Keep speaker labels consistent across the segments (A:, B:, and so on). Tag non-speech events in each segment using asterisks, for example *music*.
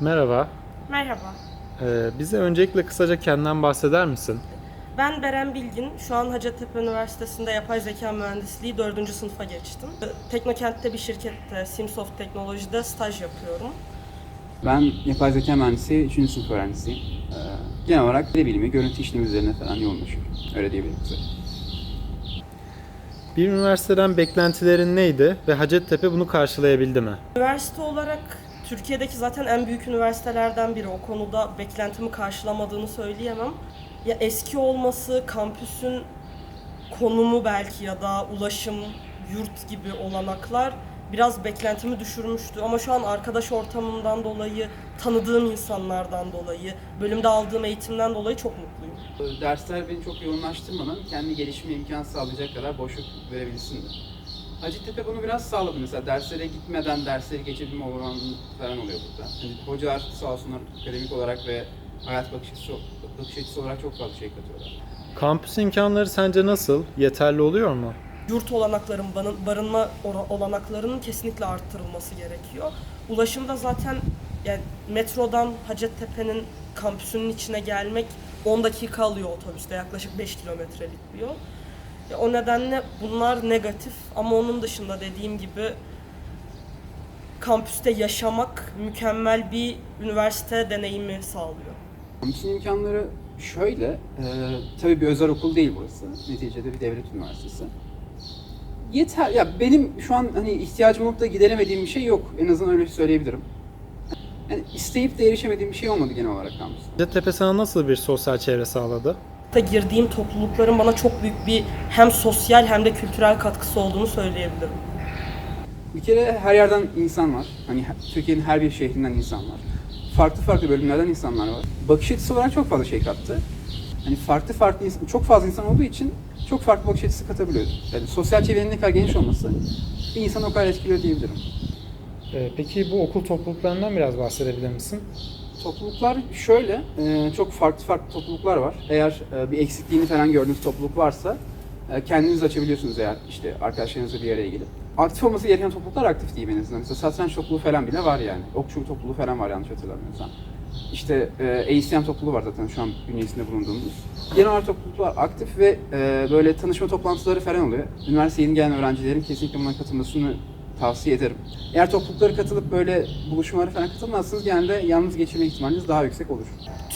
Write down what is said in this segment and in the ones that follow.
A: Merhaba.
B: Merhaba.
A: Ee, bize öncelikle kısaca kendinden bahseder misin?
B: Ben Beren Bilgin. Şu an Hacettepe Üniversitesi'nde yapay zeka mühendisliği 4. sınıfa geçtim. Teknokent'te bir şirkette Simsoft Teknoloji'de staj yapıyorum.
C: Ben yapay zeka mühendisi 3. sınıf öğrencisiyim. Ee, genel olarak veri bilimi, görüntü işlemi üzerine falan yoğunlaşıyorum. Öyle diyebilirim size.
A: Bir üniversiteden beklentilerin neydi ve Hacettepe bunu karşılayabildi mi?
B: Üniversite olarak Türkiye'deki zaten en büyük üniversitelerden biri. O konuda beklentimi karşılamadığını söyleyemem. Ya eski olması, kampüsün konumu belki ya da ulaşım, yurt gibi olanaklar biraz beklentimi düşürmüştü. Ama şu an arkadaş ortamımdan dolayı, tanıdığım insanlardan dolayı, bölümde aldığım eğitimden dolayı çok mutluyum.
C: Dersler beni çok yoğunlaştırmadan kendi gelişime imkan sağlayacak kadar boşluk verebilsin. Hacettepe bunu biraz sağladı mesela derslere gitmeden dersleri geçebilme olanı falan oluyor burada. Hani hocalar sağ olsunlar akademik olarak ve hayat bakış açısı, bakış açısı olarak çok fazla şey katıyorlar.
A: Kampüs imkanları sence nasıl? Yeterli oluyor mu?
B: Yurt olanakların, barın- barınma olanaklarının kesinlikle arttırılması gerekiyor. Ulaşımda zaten yani metrodan Hacettepe'nin kampüsünün içine gelmek 10 dakika alıyor otobüste yaklaşık 5 kilometrelik bir yol. Ya o nedenle bunlar negatif ama onun dışında dediğim gibi kampüste yaşamak mükemmel bir üniversite deneyimi sağlıyor.
C: Kampüsün imkanları şöyle, e, tabii bir özel okul değil burası. Neticede bir devlet üniversitesi. Yeter, ya benim şu an hani ihtiyacım olup da gideremediğim bir şey yok. En azından öyle söyleyebilirim. Yani isteyip de erişemediğim bir şey olmadı genel olarak kampüste.
A: Hacettepe sana nasıl bir sosyal çevre sağladı?
B: Da girdiğim toplulukların bana çok büyük bir hem sosyal hem de kültürel katkısı olduğunu söyleyebilirim.
C: Bir kere her yerden insan var. Hani Türkiye'nin her bir şehrinden insan var. Farklı farklı bölümlerden insanlar var. Bakış açısı olarak çok fazla şey kattı. Hani farklı farklı insan, çok fazla insan olduğu için çok farklı bakış açısı katabiliyor. Yani sosyal çevrenin ne kadar geniş olması bir insanı o kadar etkiliyor diyebilirim.
A: Ee, peki bu okul topluluklarından biraz bahsedebilir misin?
C: Topluluklar şöyle, e, çok farklı farklı topluluklar var. Eğer e, bir eksikliğini falan gördüğünüz topluluk varsa e, kendiniz açabiliyorsunuz eğer işte arkadaşlarınızla bir araya gelip. Aktif olması gereken topluluklar aktif değil en azından. Mesela satranç topluluğu falan bile var yani. Okçu topluluğu falan var yanlış hatırlamıyorsam. İşte e, ACM topluluğu var zaten şu an bünyesinde bulunduğumuz. Genel olarak topluluklar aktif ve e, böyle tanışma toplantıları falan oluyor. Üniversiteye yeni gelen öğrencilerin kesinlikle buna katılmasını tavsiye ederim. Eğer topluluklara katılıp böyle buluşmalara falan katılmazsanız genelde yalnız geçirme ihtimaliniz daha yüksek olur.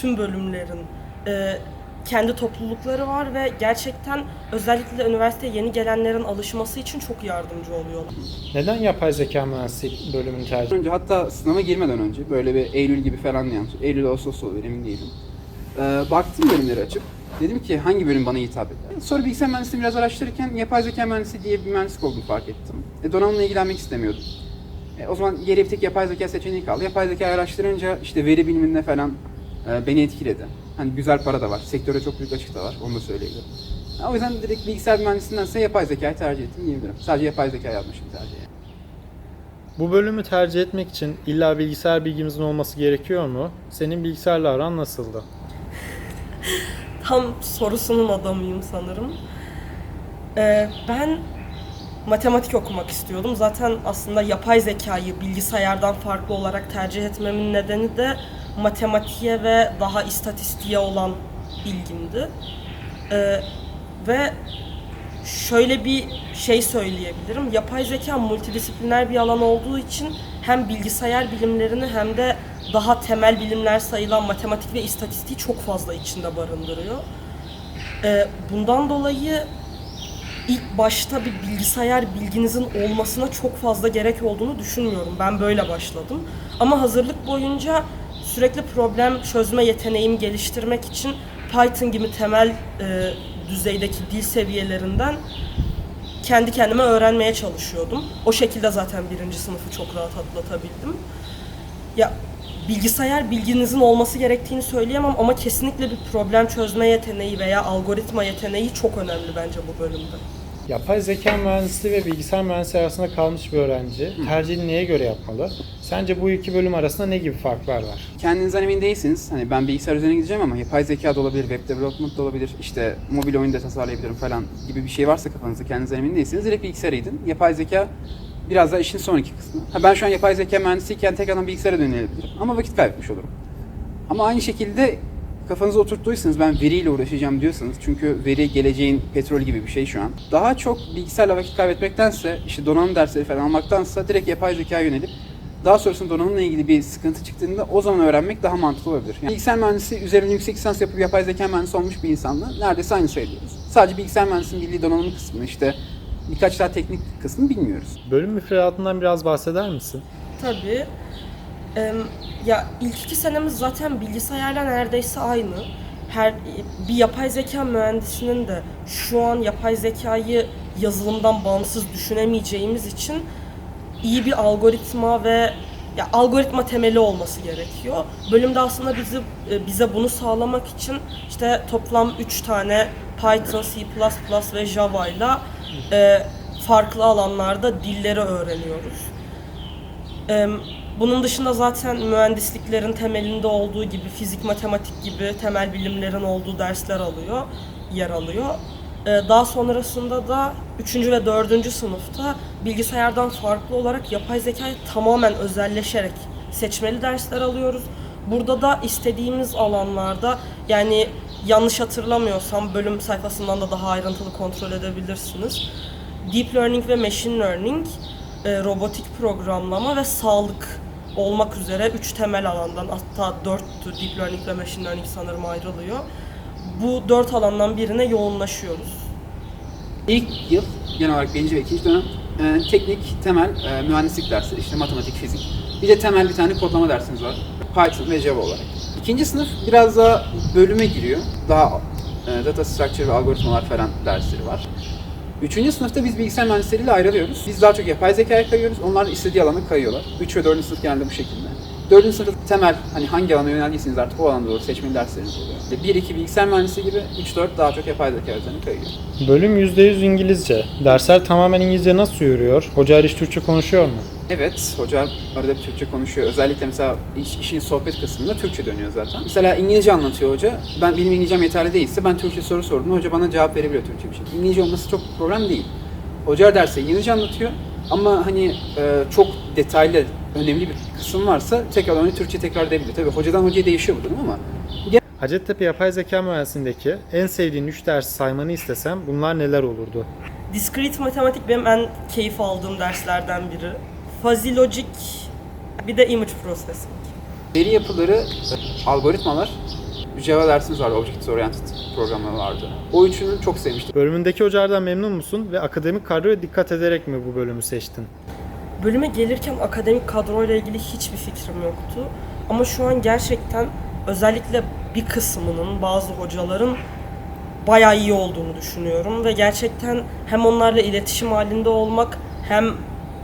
B: tüm bölümlerin e, kendi toplulukları var ve gerçekten özellikle üniversiteye yeni gelenlerin alışması için çok yardımcı oluyorlar.
A: Neden yapay zeka mühendisliği bölümünü tercih
C: Önce hatta sınava girmeden önce böyle bir Eylül gibi falan yanlış. Eylül Ağustos olur emin değilim. Ee, baktım bölümleri açıp. Dedim ki hangi bölüm bana hitap eder? Sonra bilgisayar mühendisliğini biraz araştırırken yapay zeka mühendisliği diye bir mühendislik olduğunu fark ettim. E, donanımla ilgilenmek istemiyordum. E, o zaman geriye bir tek yapay zeka seçeneği kaldı. Yapay zeka araştırınca işte veri biliminde falan e, beni etkiledi. Hani güzel para da var. Sektöre çok büyük açık da var. Onu da söyleyebilirim. Ha, O yüzden direkt bilgisayar mühendisindense yapay zekayı tercih ettim diyebilirim. Sadece yapay zeka yapmışım tercih.
A: Bu bölümü tercih etmek için illa bilgisayar bilgimizin olması gerekiyor mu? Senin bilgisayarla aran nasıldı? *laughs*
B: Tam sorusunun adamıyım sanırım. E, ben matematik okumak istiyordum. Zaten aslında yapay zekayı bilgisayardan farklı olarak tercih etmemin nedeni de matematiğe ve daha istatistiğe olan ilgimdi. Ee, ve şöyle bir şey söyleyebilirim. Yapay zeka multidisipliner bir alan olduğu için hem bilgisayar bilimlerini hem de daha temel bilimler sayılan matematik ve istatistiği çok fazla içinde barındırıyor. Ee, bundan dolayı ilk başta bir bilgisayar bilginizin olmasına çok fazla gerek olduğunu düşünmüyorum. Ben böyle başladım. Ama hazırlık boyunca sürekli problem çözme yeteneğimi geliştirmek için Python gibi temel e, düzeydeki dil seviyelerinden kendi kendime öğrenmeye çalışıyordum. O şekilde zaten birinci sınıfı çok rahat atlatabildim. Ya bilgisayar bilginizin olması gerektiğini söyleyemem ama kesinlikle bir problem çözme yeteneği veya algoritma yeteneği çok önemli bence bu bölümde.
A: Yapay zeka mühendisliği ve bilgisayar mühendisliği arasında kalmış bir öğrenci tercihini neye göre yapmalı? Sence bu iki bölüm arasında ne gibi farklar var?
C: kendinizden emin değilsiniz. Hani ben bilgisayar üzerine gideceğim ama yapay zeka da olabilir, web development da olabilir, işte mobil oyun da tasarlayabilirim falan gibi bir şey varsa kafanızda kendinizden emin değilsiniz. Direkt bilgisayara gidin. Yapay zeka Biraz daha işin sonraki kısmı. Ha, ben şu an yapay zeka mühendisiyken tekrardan bilgisayara dönülebilirim. Ama vakit kaybetmiş olurum. Ama aynı şekilde kafanıza oturttuysanız ben veriyle uğraşacağım diyorsanız çünkü veri geleceğin petrolü gibi bir şey şu an. Daha çok bilgisayarla vakit kaybetmektense işte donanım dersleri falan almaktansa direkt yapay zekaya yönelip daha sonrasında donanımla ilgili bir sıkıntı çıktığında o zaman öğrenmek daha mantıklı olabilir. Yani bilgisayar mühendisi üzerine yüksek lisans yapıp yapay zeka mühendisi olmuş bir insanla neredeyse aynı sayılıyoruz. Sadece bilgisayar mühendisinin bildiği donanım kısmını işte birkaç daha teknik kısmını bilmiyoruz.
A: Bölüm müfredatından biraz bahseder misin?
B: Tabii. Em, ya ilk iki senemiz zaten bilgisayarla neredeyse aynı. Her bir yapay zeka mühendisinin de şu an yapay zekayı yazılımdan bağımsız düşünemeyeceğimiz için iyi bir algoritma ve ya algoritma temeli olması gerekiyor. Bölümde aslında bizi e, bize bunu sağlamak için işte toplam 3 tane Python, C++ ve Java ile e, farklı alanlarda dilleri öğreniyoruz. Ee, Bunun dışında zaten mühendisliklerin temelinde olduğu gibi fizik, matematik gibi temel bilimlerin olduğu dersler alıyor, yer alıyor. Ee, Daha sonrasında da 3. ve 4. sınıfta bilgisayardan farklı olarak yapay zekayı tamamen özelleşerek seçmeli dersler alıyoruz. Burada da istediğimiz alanlarda yani yanlış hatırlamıyorsam bölüm sayfasından da daha ayrıntılı kontrol edebilirsiniz. Deep Learning ve Machine Learning, e, robotik programlama ve sağlık olmak üzere üç temel alandan hatta dörttü Deep Learning ve Machine Learning sanırım ayrılıyor. Bu dört alandan birine yoğunlaşıyoruz.
C: İlk yıl genel olarak birinci ve ikinci dönem e, teknik, temel e, mühendislik dersleri işte matematik, fizik. Bir de temel bir tane kodlama dersimiz var. Python ve Java olarak. İkinci sınıf biraz daha bölüme giriyor. Daha e, data structure ve algoritmalar falan dersleri var. Üçüncü sınıfta biz bilgisayar mühendisleriyle ayrılıyoruz. Biz daha çok yapay zekaya kayıyoruz. Onlar istediği alana kayıyorlar. Üç ve dördüncü sınıf genelde bu şekilde. Dördüncü sınıfta temel hani hangi alana yöneldiyseniz artık o alanda doğru seçmeli dersleriniz oluyor. Bir iki bilgisayar mühendisi gibi, üç dört daha çok yapay zeka üzerine kayıyor.
A: Bölüm %100 İngilizce. Dersler tamamen İngilizce nasıl yürüyor? Hoca hiç Türkçe konuşuyor mu?
C: Evet, hoca arada bir Türkçe konuşuyor. Özellikle mesela iş, işin sohbet kısmında Türkçe dönüyor zaten. Mesela İngilizce anlatıyor hoca. Ben benim İngilizcem yeterli değilse ben Türkçe soru sorduğumda hoca bana cevap verebiliyor Türkçe bir şekilde. İngilizce olması çok problem değil. Hoca derse İngilizce anlatıyor ama hani e, çok detaylı, önemli bir kısım varsa tekrar onu Türkçe tekrar edebiliyor. Tabii hocadan hocaya değişiyor bu durum ama
A: Hacettepe Yapay Zeka Mühendisliğindeki en sevdiğin 3 ders saymanı istesem bunlar neler olurdu?
B: Discrete matematik benim en keyif aldığım derslerden biri. Fuzzy Logic bir de Image Processing.
C: veri yapıları, algoritmalar, Java dersimiz vardı, Object Oriented programlar vardı. O üçünü çok sevmiştim.
A: Bölümündeki hocalardan memnun musun ve akademik kadroya dikkat ederek mi bu bölümü seçtin?
B: Bölüme gelirken akademik kadroyla ilgili hiçbir fikrim yoktu. Ama şu an gerçekten özellikle bir kısmının, bazı hocaların bayağı iyi olduğunu düşünüyorum. Ve gerçekten hem onlarla iletişim halinde olmak hem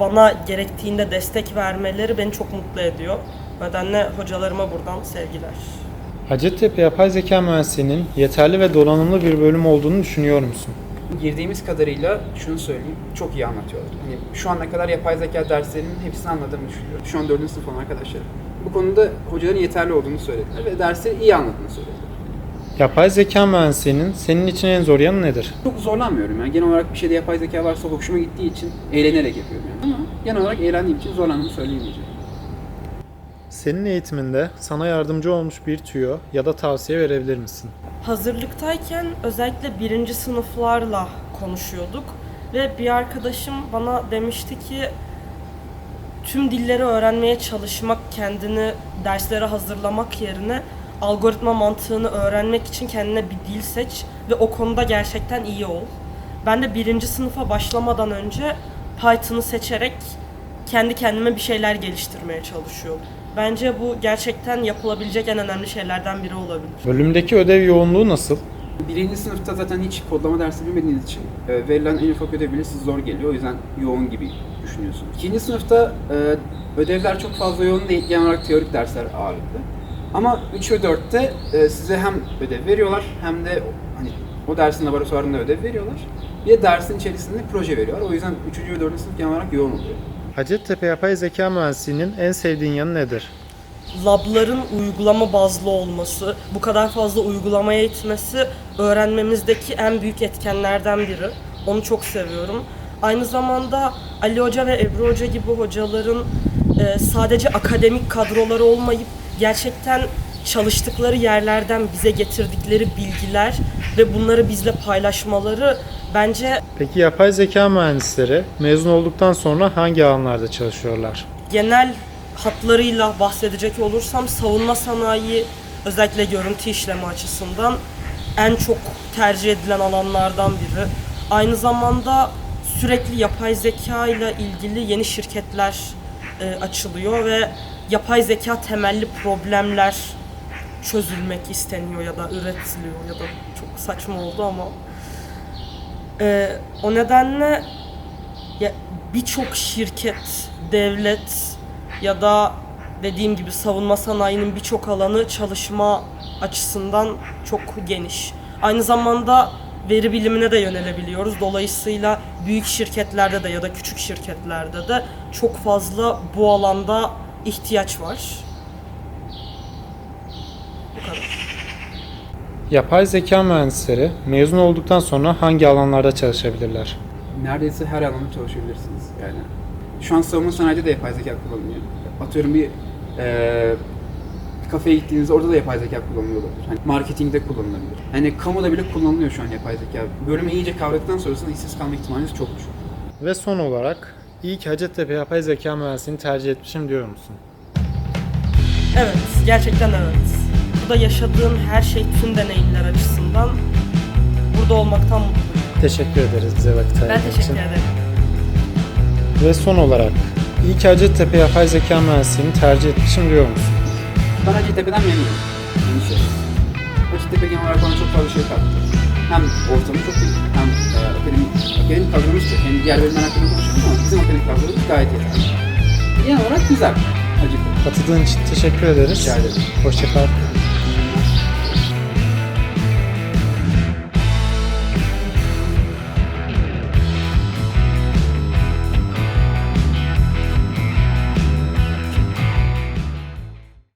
B: bana gerektiğinde destek vermeleri beni çok mutlu ediyor. O nedenle hocalarıma buradan sevgiler.
A: Hacettepe Yapay Zeka Mühendisliği'nin yeterli ve donanımlı bir bölüm olduğunu düşünüyor musun?
C: Girdiğimiz kadarıyla şunu söyleyeyim, çok iyi anlatıyorlar. Hani şu ana kadar yapay zeka derslerinin hepsini anladığımı düşünüyorum. Şu an 4. sınıf olan arkadaşlarım. Bu konuda hocaların yeterli olduğunu söylediler ve dersleri iyi anladığını söylediler.
A: Yapay zeka mühendisliğinin senin için en zor yanı nedir?
C: Çok zorlanmıyorum yani. Genel olarak bir şeyde yapay zeka varsa hoşuma gittiği için eğlenerek yapıyorum yani. Ama genel olarak eğlendiğim için zorlandığımı söyleyemeyeceğim.
A: Senin eğitiminde sana yardımcı olmuş bir tüyo ya da tavsiye verebilir misin?
B: Hazırlıktayken özellikle birinci sınıflarla konuşuyorduk ve bir arkadaşım bana demişti ki tüm dilleri öğrenmeye çalışmak, kendini derslere hazırlamak yerine algoritma mantığını öğrenmek için kendine bir dil seç ve o konuda gerçekten iyi ol. Ben de birinci sınıfa başlamadan önce Python'ı seçerek kendi kendime bir şeyler geliştirmeye çalışıyorum. Bence bu gerçekten yapılabilecek en önemli şeylerden biri olabilir.
A: Bölümdeki ödev yoğunluğu nasıl?
C: Birinci sınıfta zaten hiç kodlama dersi bilmediğiniz için e, verilen en ufak ödev bile size zor geliyor. O yüzden yoğun gibi düşünüyorsunuz. İkinci sınıfta e, ödevler çok fazla yoğun değil. Genel olarak teorik dersler ağırlıklı. Ama 3 ve 4'te e, size hem ödev veriyorlar hem de hani o dersin laboratuvarında ödev veriyorlar. Bir de dersin içerisinde proje veriyorlar. O yüzden 3. ve 4. sınıf genel olarak yoğun oluyor.
A: Hacettepe Yapay Zeka Mühendisliği'nin en sevdiğin yanı nedir?
B: labların uygulama bazlı olması, bu kadar fazla uygulamaya itmesi öğrenmemizdeki en büyük etkenlerden biri. Onu çok seviyorum. Aynı zamanda Ali Hoca ve Ebru Hoca gibi hocaların e, sadece akademik kadroları olmayıp gerçekten çalıştıkları yerlerden bize getirdikleri bilgiler ve bunları bizle paylaşmaları bence
A: Peki yapay zeka mühendisleri mezun olduktan sonra hangi alanlarda çalışıyorlar?
B: genel hatlarıyla bahsedecek olursam savunma sanayi özellikle görüntü işleme açısından en çok tercih edilen alanlardan biri. Aynı zamanda sürekli yapay zeka ile ilgili yeni şirketler e, açılıyor ve yapay zeka temelli problemler çözülmek isteniyor ya da üretiliyor ya da çok saçma oldu ama e, o nedenle ya birçok şirket, devlet ya da dediğim gibi savunma sanayinin birçok alanı çalışma açısından çok geniş. Aynı zamanda veri bilimine de yönelebiliyoruz. Dolayısıyla büyük şirketlerde de ya da küçük şirketlerde de çok fazla bu alanda ihtiyaç var. Kadar.
A: Yapay zeka mühendisleri mezun olduktan sonra hangi alanlarda çalışabilirler?
C: Neredeyse her alanda çalışabilirsiniz yani. Şu an savunma sanayide de yapay zeka kullanılıyor. Atıyorum bir eee bir kafeye gittiğinizde orada da yapay zeka kullanılıyor olabilir. Hani marketingde kullanılabilir. Hani kamuda bile kullanılıyor şu an yapay zeka. Bölümü iyice kavradıktan sonrasında işsiz kalma ihtimaliniz çok düşük.
A: Ve son olarak iyi ki Hacettepe yapay zeka mühendisliğini tercih etmişim diyor musun?
B: Evet, gerçekten evet. Burada yaşadığım her şey tüm deneyimler açısından burada olmaktan mutluyum.
A: Teşekkür ederiz bize vakit
B: Ben
A: ayırdığın
B: teşekkür
A: için.
B: ederim.
A: Ve son olarak iyi ki Hacettepe yapay zeka mühendisliğini tercih etmişim diyor musun?
C: Ben Hacettepe'den memnunum. Yani şey. Hacettepe genel olarak bana çok fazla şey kattı. Hem ortamı çok iyi, hem e, akademik, akademik kadromuz çok. Hem diğer bölümler hakkında konuşuyorum ama bizim akademik kadromuz gayet yeterli. Genel olarak güzel Hacettepe.
A: Katıldığın için teşekkür ederiz.
C: Rica ederim.
A: Hoşçakal.